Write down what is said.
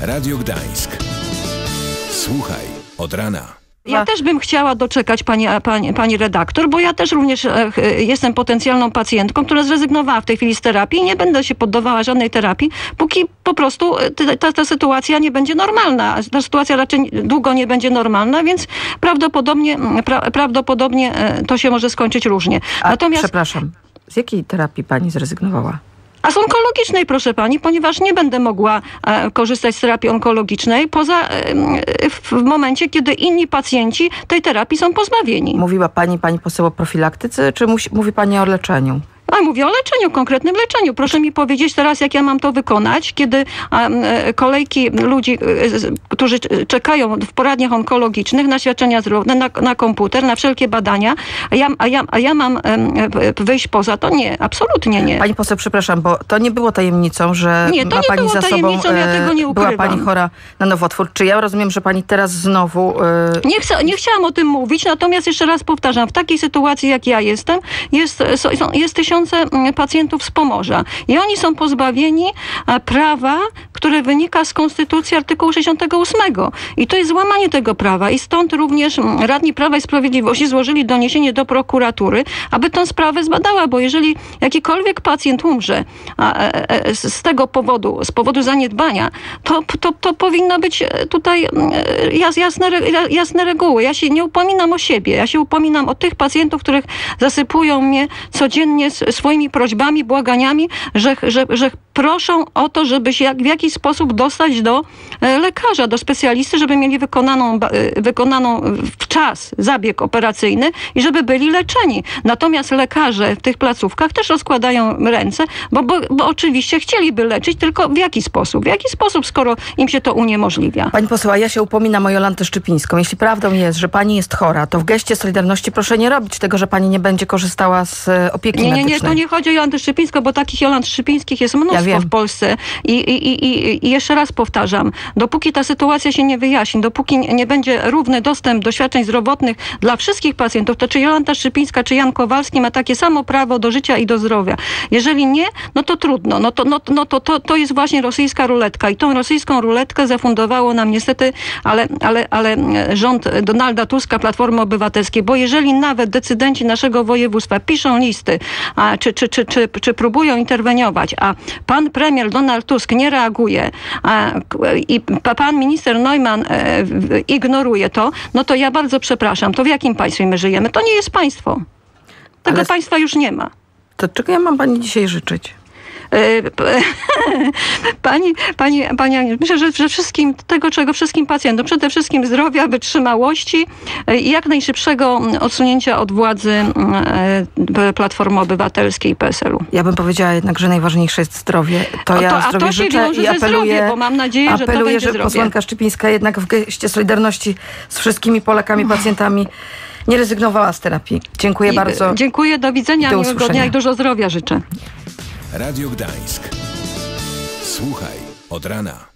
Radio Gdańsk. Słuchaj od rana. Ja też bym chciała doczekać pani, pani, pani redaktor, bo ja też również e, ch- jestem potencjalną pacjentką, która zrezygnowała w tej chwili z terapii i nie będę się poddawała żadnej terapii, póki po prostu e, ta, ta, sytuacja nie będzie normalna. Ta sytuacja raczej długo nie będzie normalna, więc prawdopodobnie, pra, prawdopodobnie e, to się może skończyć różnie. A, Natomiast Przepraszam, z jakiej terapii pani zrezygnowała? A z onkologicznej, proszę pani, ponieważ nie będę mogła e, korzystać z terapii onkologicznej poza e, w, w momencie, kiedy inni pacjenci tej terapii są pozbawieni. Mówiła pani, pani poseł o profilaktyce, czy musi, mówi pani o leczeniu? A mówię o leczeniu, konkretnym leczeniu. Proszę mi powiedzieć teraz, jak ja mam to wykonać, kiedy e, kolejki ludzi, e, którzy czekają w poradniach onkologicznych na świadczenia zdrowotne, na, na komputer, na wszelkie badania, a ja, a ja, a ja mam w- wyjść poza to? Nie, absolutnie nie. Pani poseł, przepraszam, bo to nie było tajemnicą, że Nie, to ma nie pani było za sobą, ja e, tego nie była pani chora na nowotwór. Czy ja rozumiem, że pani teraz znowu... e, Nie, chcę, nie chciałam o tym mówić, natomiast jeszcze raz powtarzam, w takiej sytuacji, jak ja jestem, jest, są, jest tysiące mm, pacjentów z Pomorza. I oni są pozbawieni e, prawa, które wynika z Konstytucji artykułu 68. I to jest złamanie tego prawa i stąd również mm, radni Prawa i Sprawiedliwości złożyli doniesienie do prokuratury, aby tę sprawę zbadała, bo jeżeli jakikolwiek pacjent umrze e, e, z tego powodu, z powodu zaniedbania, to, to, to powinno być e, tutaj mm, jas- jasne, jasne reguły. Ja się nie upominam o siebie, ja się upominam o tych pacjentów, których zasypują mnie codziennie swoimi prośbami, błaganiami, że, że, że proszą o to, żeby się w jakiś sposób dostać do e, lekarza, do specjalisty, żeby mieli wykonaną, e, wykonaną w czas zabieg operacyjny i żeby byli leczeni. Natomiast lekarze w tych placówkach też rozkładają ręce, bo, bo, bo oczywiście chcieliby leczyć, tylko w jaki sposób? W jaki sposób, skoro im się to uniemożliwia? Pani poseł, a ja się upominam o Jolantę Szczypińską. Jeśli prawdą jest, że pani jest chora, to w geście Solidarności proszę nie robić tego, że pani nie będzie korzystała z e, opieki Nie, nie, medycznej. nie, to nie chodzi o Jolantę Szczypińską, bo takich Jolant Szczypińskich jest mnóstwo wiem. w Polsce. I, i, i, i, jeszcze raz powtarzam, dopóki ta sytuacja się nie wyjaśni, dopóki nie będzie równy dostęp do świadczeń zdrowotnych dla wszystkich pacjentów, to czy Jolanta Szczypińska, czy Jan Kowalski ma takie samo prawo do życia i do zdrowia. Jeżeli nie, no to trudno. No to, no, no to, to, to jest właśnie rosyjska ruletka. I tą rosyjską ruletkę zafundowało nam niestety, ale, ale, ale rząd Donalda Tuska, Platformy Obywatelskiej, bo jeżeli nawet decydenci naszego województwa piszą listy, a, czy, czy, czy, czy, czy próbują interweniować, a pan premier Donald Tusk nie reaguje k- i pa- pan minister Neumann e, ignoruje to, no to ja bardzo przepraszam, to w jakim państwie my żyjemy? To nie jest państwo. Tego Ale- państwa już nie ma. To czego ja mam pani dzisiaj życzyć? P- Pani, pani, pani, myślę, że, że wszystkim, tego, czego wszystkim pacjentom, przede wszystkim zdrowia, wytrzymałości e, i jak najszybszego odsunięcia od władzy e, Platformy Obywatelskiej i PSL-u. Ja bym powiedziała jednak, że najważniejsze jest zdrowie. To ja to- a zdrowie to się życzę i apeluję, zdrowiem, bo mam nadzieję, że to apeluję, będzie że zdrowie. posłanka Szczypińska jednak w geście Solidarności z wszystkimi Polakami, pacjentami nie rezygnowała z terapii. Dziękuję I, bardzo. Dziękuję, do widzenia, Do miłego dnia i dużo zdrowia życzę. Radio Gdańsk. Słuchaj od rana.